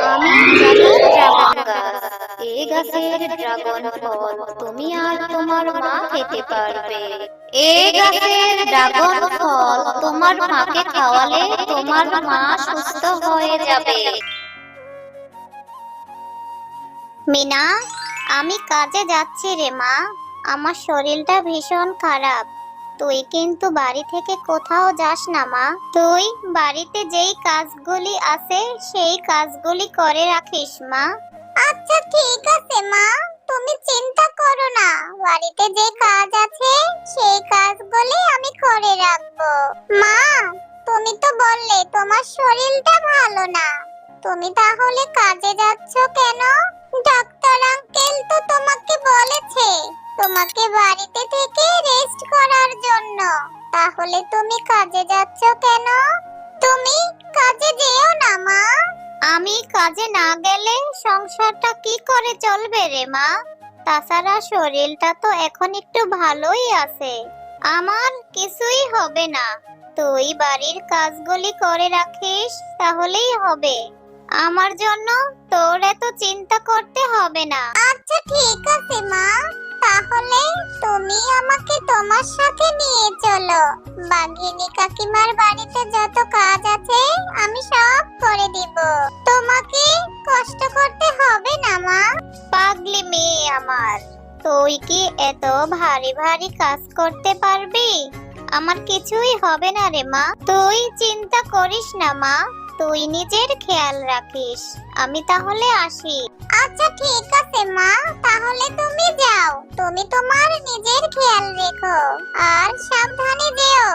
আমি জানি ড্রাগন গাছ এই গাছের ড্রাগন ফল তুমি আর তোমার মা খেতে পারবে। এই গাছের ড্রাগন ফল তোমার মাকে খাওয়ালে তোমার মা সুস্থ হয়ে যাবে। মিনা আমি কাজে যাচ্ছি রে মা। আমার শরীরটা ভীষণ খারাপ। তুই কিন্তু বাড়ি থেকে কোথাও যাস না, মা। তুই বাড়িতে যেই কাজগুলি আছে, সেই কাজগুলি করে রাখিস, মা। আচ্ছা ঠিক আছে, মা। তুমি চিন্তা করো না। বাড়িতে যে কাজ আছে, সেই কাজগুলি আমি করে রাখব। মা, তুমি তো বললে তোমার শরীরটা ভালো না। তুমি তাহলে কাজে যাচ্ছ কেন? তাহলে তুমি কাজে যাচ্ছ কেন? তুমি কাজে যেও না মা। আমি কাজে না গেলে সংসারটা কি করে চলবে রে মা? তাছাড়া শরীরটা তো এখন একটু ভালোই আছে। আমার কিছুই হবে না। তুই বাড়ির কাজগুলি করে রাখিস তাহলেই হবে। আমার জন্য তোর এত চিন্তা করতে হবে না। আচ্ছা ঠিক আছে মা। তাহলে তুমি আমাকে তোমার সাথে নিয়ে চলো। বাঘিনী কাকিমার বাড়িতে যত কাজ আছে, আমি সব করে দিব। তোমাকে কষ্ট করতে হবে না, মা? পাগলি মেয়ে আমার, তুই কি এত ভারী ভারী কাজ করতে পারবি? আমার কিছুই হবে না রে মা, তুই চিন্তা করিস না মা। তুই নিজের খেয়াল রাখিস। আমি তাহলে আসি। আচ্ছা ঠিক আছে মা। তাহলে তুমি যাও। তুমি তোমার নিজের খেয়াল রেখো। আর সাবধানে যেও।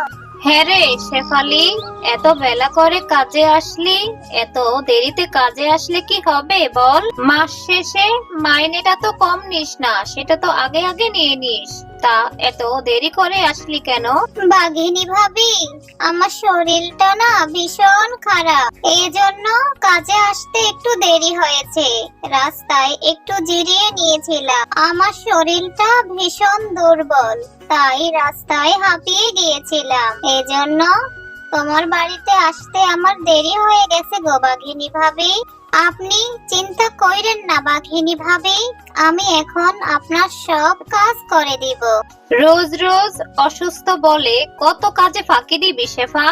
হ্যাঁ রে শেফালি এত বেলা করে কাজে আসলি? এত দেরিতে কাজে আসলে কি হবে বল? মাস শেষে মাইনেটা তো কম নিস না সেটা তো আগে আগে নিয়ে নিস। তা এত দেরি করে আসলি কেন? বাঘিনী ভাবি, আমার শরীরটা না ভীষণ খারাপ। এই জন্য কাজে আসতে একটু দেরি হয়েছে। রাস্তায় একটু জিরিয়ে নিয়েছিলাম। আমার শরীরটা ভীষণ দুর্বল, তাই রাস্তায় হাঁপিয়ে গিয়েছিলাম। এজন্য তোমার বাড়িতে আসতে আমার দেরি হয়ে গেছে গো বাঘিনী ভাবি। আপনি চিন্তা কইরেন না বাঘিনী ভাবি, আমি এখন আপনার সব কাজ করে দিব। রোজ রোজ অসুস্থ বলে কত কাজে ফাঁকি দিবি শেফা?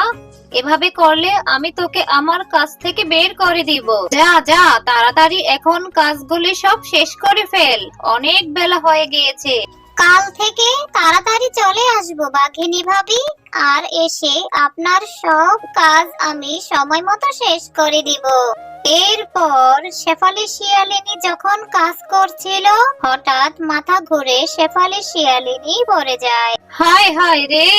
এভাবে করলে আমি তোকে আমার কাজ থেকে বের করে দিব। যা যা, তাড়াতাড়ি এখন কাজগুলি সব শেষ করে ফেল। অনেক বেলা হয়ে গিয়েছে। কাল থেকে তাড়াতাড়ি চলে আসব বাঘিনী ভাবি। আর এসে আপনার সব কাজ আমি সময় মতো শেষ করে দিব। এরপর শেফালি শিয়ালিনী যখন কাজ করছিল, হঠাৎ মাথা ঘুরে শেফালি শিয়ালিনী পড়ে যায়, হায় হায় রে,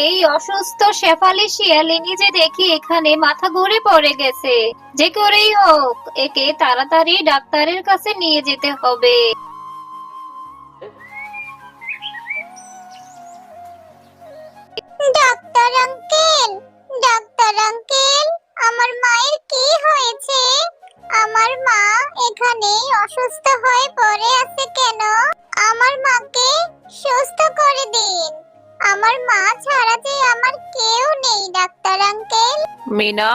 এই অসুস্থ শেফালি শিয়ালিনী যে দেখি এখানে মাথা ঘুরে পড়ে গেছে। যে করেই হোক, একে তাড়াতাড়ি ডাক্তারের কাছে নিয়ে যেতে হবে। ডাক্তার আঙ্কেল ডাক্তার আঙ্কেল, আমার মায়ের কি হয়েছে? আমার মা এখানে অসুস্থ হয়ে পড়ে আছে কেন? আমার মাকে সুস্থ করে দিন। আমার মা ছাড়া যে আমার কেউ নেই, ডাক্তার আঙ্কেল। মিনা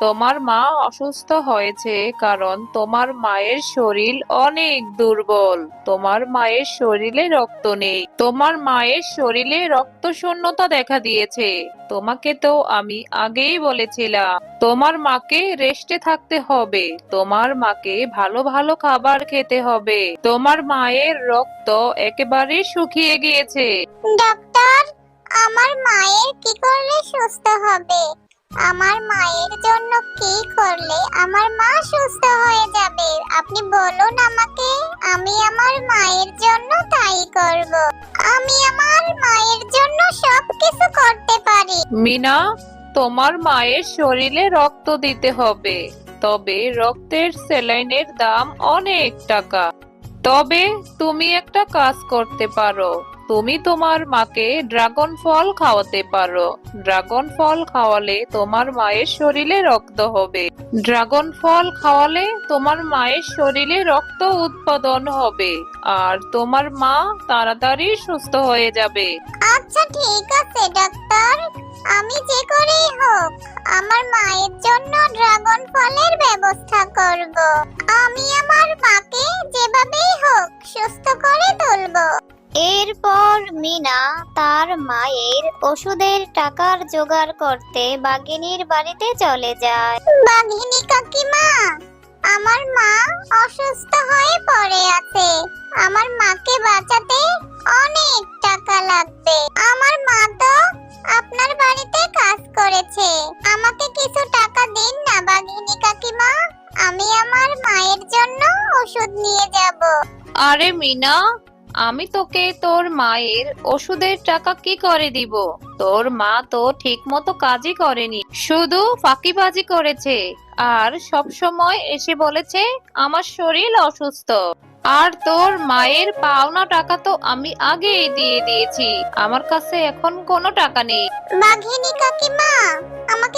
তোমার মা অসুস্থ হয়েছে কারণ তোমার মায়ের শরীর অনেক দুর্বল। তোমার মায়ের শরীরে রক্ত নেই। তোমার মায়ের শরীরে রক্ত শূন্যতা দেখা দিয়েছে। তোমাকে তো আমি আগেই বলেছিলাম, তোমার মাকে রেস্টে থাকতে হবে। তোমার মাকে ভালো ভালো খাবার খেতে হবে। তোমার মায়ের রক্ত একেবারে শুকিয়ে গিয়েছে। ডাক্তার, আমার মায়ের কি করলে সুস্থ হবে? আমার মায়ের জন্য কি করলে আমার মা সুস্থ হয়ে যাবে? আপনি বলুন আমাকে, আমি আমার মায়ের জন্য তাই করব। আমি আমার মায়ের জন্য সবকিছু করতে পারি। মিনা, তোমার মায়ের শরীরে রক্ত দিতে হবে, তবে রক্তের স্যালাইনের দাম অনেক টাকা। তবে তুমি একটা কাজ করতে পারো। তুমি তোমার মাকে ড্রাগন ফল খাওয়াতে পারো। ড্রাগন ফল খাওয়ালে তোমার মায়ের শরীরে রক্ত হবে। ড্রাগন ফল খাওয়ালে তোমার মায়ের শরীরে রক্ত উৎপাদন হবে। আর তোমার মা তাড়াতাড়ি সুস্থ হয়ে যাবে। আচ্ছা ঠিক আছে, ডাক্তার। আমি যে করেই হোক, আমার মায়ের জন্য ড্রাগন ফলের ব্যবস্থা করব। আমি আমার এরপর মিনা তার মায়ের ওষুধের টাকার জোগাড় করতে বাঘিনীর বাড়িতে চলে যায়। বাঘিনী কাকিমা আমার মা অসুস্থ হয়ে পড়ে আছে। আমার মাকে বাঁচাতে অনেক টাকা লাগবে। আমার মা তো আপনার বাড়িতে কাজ করেছে। আমাকে কিছু টাকা দিন না বাঘিনী কাকিমা আমি আমার মায়ের জন্য ওষুধ নিয়ে যাব। আরে মিনা আমি তোকে তোর মায়ের ওষুধের টাকা কি করে দিব? তোর মা তো ঠিক মতো কাজই করেনি। শুধু ফাঁকিবাজি করেছে। আর সব সময় এসে বলেছে, আমার শরীর অসুস্থ। আর তোর মায়ের পাওনা টাকা তো আমি আগেই দিয়ে দিয়েছি। আমার কাছে এখন কোনো টাকা নেই। কাকিমা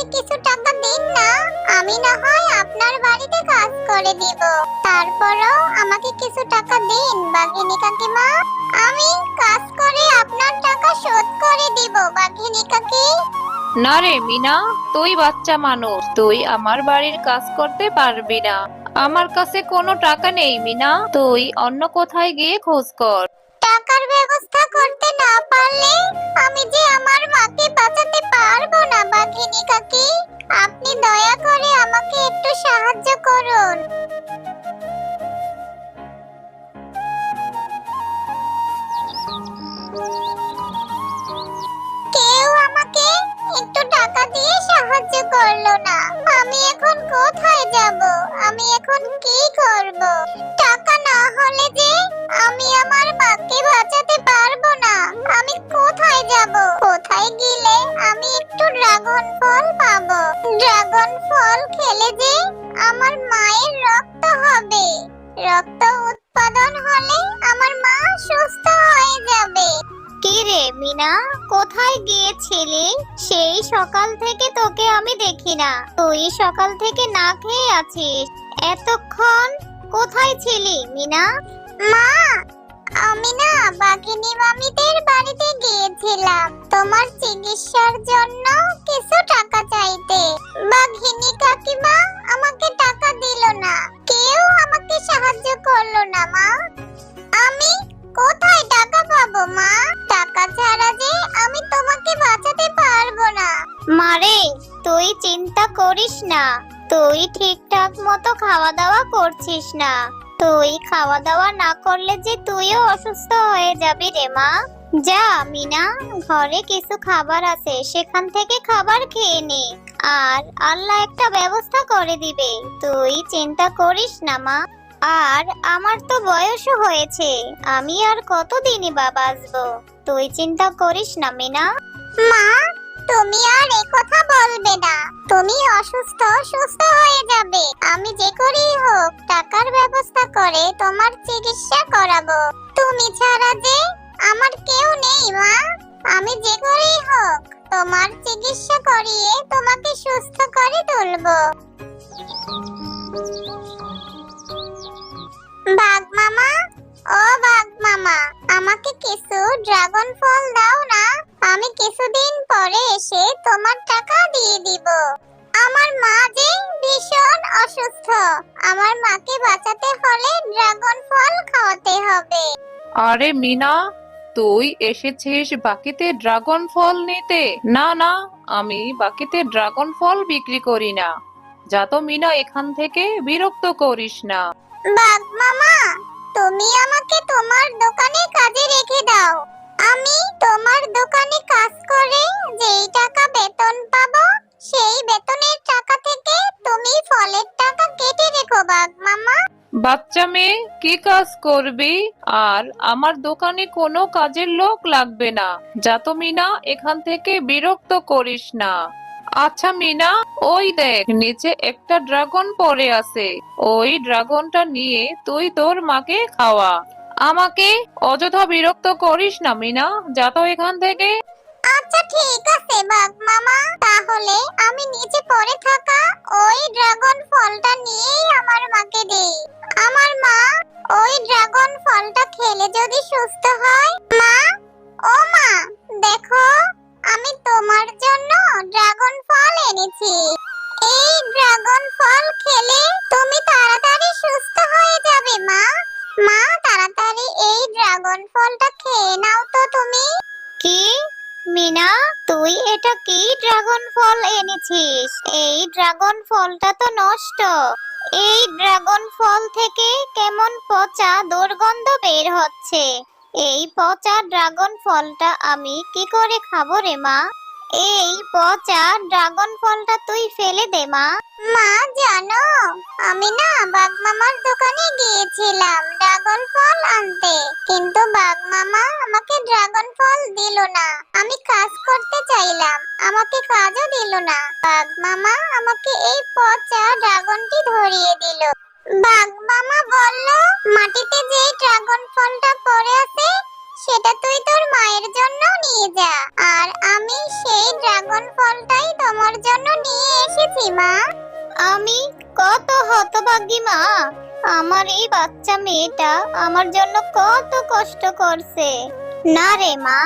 আমাকে কিছু টাকা দিন না, আমি না হয় আপনার বাড়িতে কাজ করে দিব। তারপরও আমাকে কিছু টাকা দিন, বাঘিনী কাকিমা। আমি কাজ করে আপনার টাকা শোধ করে দিব, বাঘিনী কাকি। না রে মিনা, তুই বাচ্চা মানুষ, তুই আমার বাড়ির কাজ করতে পারবি না। আমার কাছে কোনো টাকা নেই মিনা, তুই অন্য কোথায় গিয়ে খোঁজ কর। টাকার ব্যবস্থা করতে না পারলে আমি যে আমার মাকে বাঁচাতে পারব না, বাঘিনী কাকি। আপনি দয়া করে আমাকে একটু সাহায্য করুন। ড্রাগন ফল খেলে যে আমার মায়ের রক্ত হবে? রক্ত উৎপাদন হলে আমার মা সুস্থ হয়ে যাবে। কি রে মিনা কোথায় গিয়েছিলি? সেই সকাল থেকে তোকে আমি দেখি না। তুই সকাল থেকে না খেয়ে আছিস। এতক্ষণ কোথায় ছিলি মিনা? মা আমি না বাঘিনী মামিদের বাড়িতে গিয়েছিলাম। তোমার চিকিৎসার জন্য মারে, তুই চিন্তা করিস না। তুই ঠিকঠাক মতো খাওয়া দাওয়া করছিস না। তুই খাওয়া দাওয়া না করলে যে তুইও অসুস্থ হয়ে যাবি রে মা। যা, মিনা, ঘরে কিছু খাবার আছে, সেখান থেকে খাবার খেয়ে নে। আর আল্লাহ একটা ব্যবস্থা করে দিবে। তুই চিন্তা করিস না মা। আর আমার তো বয়সও হয়েছে। আমি আর কতদিনই বা বাঁচবো তুই চিন্তা করিস না, মিনা। মা তুমি আর এ কথা বলবে না। তুমি অসুস্থ, সুস্থ হয়ে যাবে। আমি যে করেই হোক টাকার ব্যবস্থা করে তোমার চিকিৎসা করাবো। তুমি ছাড়া যে আমার কেউ নেই, মা। আমি যে করেই হোক তোমার চিকিৎসা করিয়ে তোমাকে সুস্থ করে তুলবো। আরে মিনা, তুই এসেছিস বাকিতে ড্রাগন ফল নিতে। না না, আমি বাকিতে ড্রাগন ফল বিক্রি করি না। যা তো মিনা এখান থেকে বিরক্ত করিস না। বাঘ মামা, তুমি আমাকে তোমার দোকানে কাজে রেখে দাও। আমি তোমার দোকানে কাজ করে যেই টাকা বেতন পাবো, সেই বেতনের টাকা থেকে তুমি ফলের টাকা কেটে রেখো বাঘ মামা। বাচ্চা মেয়ে, কি কাজ করবি? আর আমার দোকানে কোনো কাজের লোক লাগবে না। যা তো মিনা, এখান থেকে বিরক্ত করিস না। আচ্ছা মিনা, ওই দেখ, নিচে একটা ড্রাগন পড়ে আছে। ওই ড্রাগনটা নিয়ে তুই তোর মাকে খাওয়া। আমাকে অযথা বিরক্ত করিস না মিনা, যা তো এখান থেকে। আচ্ছা ঠিক আছে বাঘ মা, তাড়াতাড়ি এই ড্রাগন ফলটা খেয়ে নাও তো তুমি। কি? মিনা, তুই এটা কি ড্রাগন ফল এনেছিস? এই ড্রাগন ফলটা তো নষ্ট। এই ড্রাগন ফল থেকে কেমন পচা দুর্গন্ধ বের হচ্ছে? এই পচা ড্রাগন ফলটা আমি কি করে খাব রে মা? এই পচা ড্রাগন ফলটা তুই ফেলে দে, মা। মা, জানো, আমি না বাঘ মামার দোকানে গিয়েছিলাম ড্রাগন ফল আনতে। কিন্তু বাঘ মামা আমাকে ড্রাগন ফল দিল না। আমি কাজ করতে চাইলাম, আমাকে কাজও দিল না। বাঘ মামা আমাকে এই পচা ড্রাগনটি ধরিয়ে দিল। বাঘ মামা বলল, মাটিতে যে ড্রাগন ফলটা পড়ে আছে, সেটা তুই তোর মায়ের জন্য নিয়ে যা। আর আমি সেই ড্রাগন ফলটাই তোমার জন্য নিয়ে এসেছি মা। আমি কত হতভাগী মা। আমার এই বাচ্চা মেয়েটা আমার জন্য কত কষ্ট করছে। না রে মা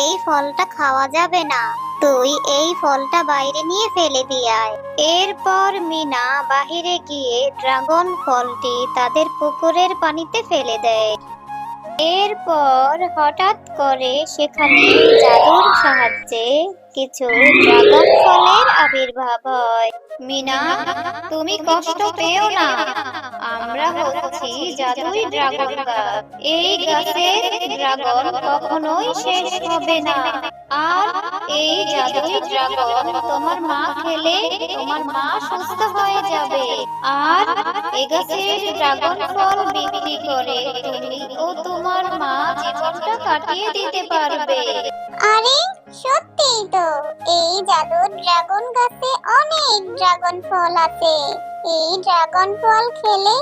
এই ফলটা খাওয়া যাবে না। তুই এই ফলটা বাইরে নিয়ে ফেলে দিয়ে আয়। এরপর মিনা বাহিরে গিয়ে ড্রাগন ফলটি তাদের পুকুরের পানিতে ফেলে দেয়। এরপর হঠাৎ করে সেখানে জাদুর সাহায্যে কিছু ড্রাগন ফলের আবির্ভাব হয়। মিনা, তুমি কষ্ট পেও না। আমরা হচ্ছি জাদুই ড্রাগন গাছ। এই গাছের ড্রাগন কখনোই শেষ হবে না। আর এই জাদুই ড্রাগন, তোমার মা খেলে তোমার মা সুস্থ হয়ে যাবে। আর ড্রাগন ফল বিক্রি করে তুমি ও তোমার মা জীবনটা কাটিয়ে দিতে পারবে। আরে, সত্যিই তো। এই জাদুর ড্রাগন গাছে অনেক ড্রাগন ফল আছে। এই ড্রাগন ফল খেলে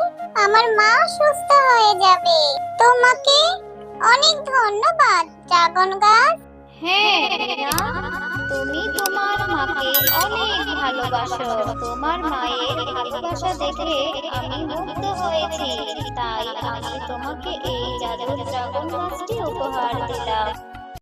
আমার মা সুস্থ হয়ে যাবে। তোমাকে অনেক ধন্যবাদ, ড্রাগন গাছ। হ্যাঁ না তুমি তোমার মাকে অনেক ভালোবাসো। তোমার মায়ের ভালোবাসা দেখে আমি মুগ্ধ হয়েছি। তাই আমি তোমাকে এই জাদুর ড্রাগন গাছটি উপহার দিলাম।